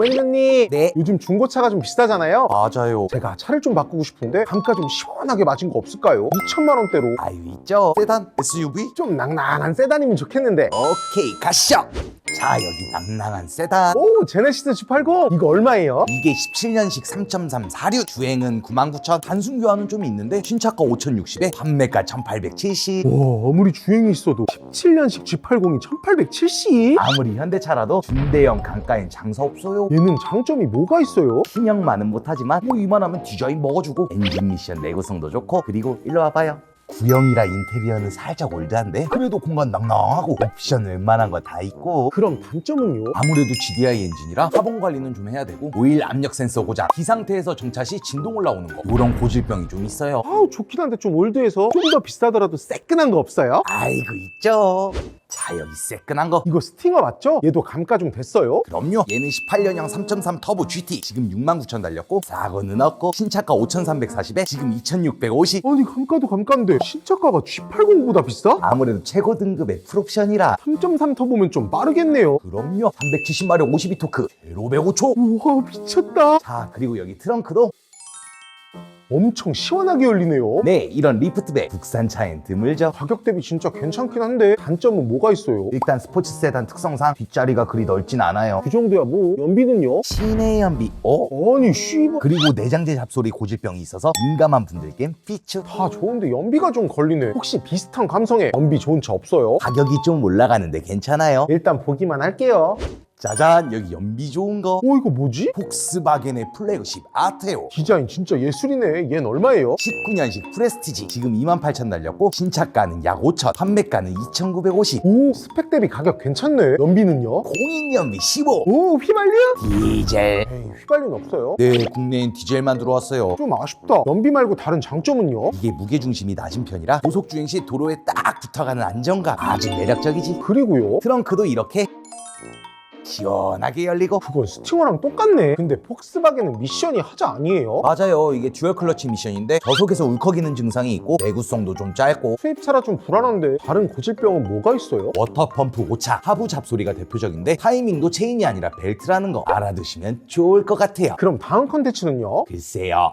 고매니언님 네. 요즘 중고차가 좀 비싸잖아요 맞아요. 제가 차를 좀 바꾸고 싶은데 단가 좀 시원하게 맞은 거 없을까요? 2천만 원대로 아유 있죠. 세단, SUV. 좀 낭낭한 세단이면 좋겠는데 오케이 가시죠. 자 여기 낭낭한 세단. 오 제네시스 G80 이거 얼마예요? 이게 17년식 3.3 사륜 주행은 99,000 단순 교환은 좀 있는데 신차가 5,060에 판매가 1,870 와 아무리 주행이 있어도 17년식 G80이 1870? 아무리 현대차라도 중대형 강가엔 장사 없어요 얘는 장점이 뭐가 있어요? 신형만은 못하지만 뭐 이만하면 디자인 먹어주고 엔진 미션 내구성도 좋고 그리고 일로 와봐요 구형이라 인테리어는 살짝 올드한데 그래도 공간 낭낭하고 옵션 웬만한 거 다 있고 그럼 단점은요? 아무래도 GDI 엔진이라 화본 관리는 좀 해야 되고 오일 압력 센서 고장 이 상태에서 정차 시 진동 올라오는 거 이런 고질병이 좀 있어요 아우 좋긴 한데 좀 올드해서 좀 더 비싸더라도 새끈한 거 없어요? 아이고 있죠 자 여기 새끈한 거. 이거 스팅어 맞죠? 얘도 감가 좀 됐어요? 그럼요. 얘는 18년형 3.3 터보 GT 지금 69,000 달렸고 사고는 없고 신차가 5,340에 지금 2,650 아니 감가도 감가인데 신차가가 G80보다 비싸? 아무래도 최고 등급의 풀옵션이라. 3.3 터보면 좀 빠르겠네요. 그럼요. 370마력 52토크. 제로 105초. 우와 미쳤다. 자 그리고 여기 트렁크도 엄청 시원하게 열리네요. 네 이런 리프트백 국산 차엔 드물죠. 가격 대비 진짜 괜찮긴 한데 단점은 뭐가 있어요? 일단 스포츠 세단 특성상 뒷자리가 그리 넓진 않아요. 그 정도야 뭐. 연비는요? 시내 연비 어? 아니 씨발. 그리고 내장재 잡소리 고질병이 있어서 민감한 분들께는 피추 다 좋은데 연비가 좀 걸리네. 혹시 비슷한 감성에 연비 좋은 차 없어요? 가격이 좀 올라가는데 괜찮아요. 일단 보기만 할게요 짜잔 여기 연비 좋은 거. 어 이거 뭐지? 폭스바겐의 플래그십 아테오 디자인 진짜 예술이네. 얘는 얼마예요? 19년식 프레스티지. 지금 28,000 달렸고 신차가는 약 5,000 판매가는 2,950 오 스펙 대비 가격 괜찮네. 연비는요? 공인연비 15 오. 휘발유? 디젤. 에이 휘발유는 없어요. 네 국내엔 디젤만 들어왔어요. 좀 아쉽다. 연비 말고 다른 장점은요? 이게 무게중심이 낮은 편이라 고속주행 시 도로에 딱 붙어가는 안정감 아주 매력적이지. 그리고요? 트렁크도 이렇게 시원하게 열리고 그건 스팅어랑 똑같네 근데 폭스바겐은 미션이 하자 아니에요? 맞아요 이게 듀얼 클러치 미션인데 저속에서 울컥이는 증상이 있고 내구성도 좀 짧고 수입차라 좀 불안한데 다른 고질병은 뭐가 있어요? 워터펌프 오차 하부 잡소리가 대표적인데 타이밍도 체인이 아니라 벨트라는 거 알아두시면 좋을 것 같아요 그럼 다음 컨텐츠는요? 글쎄요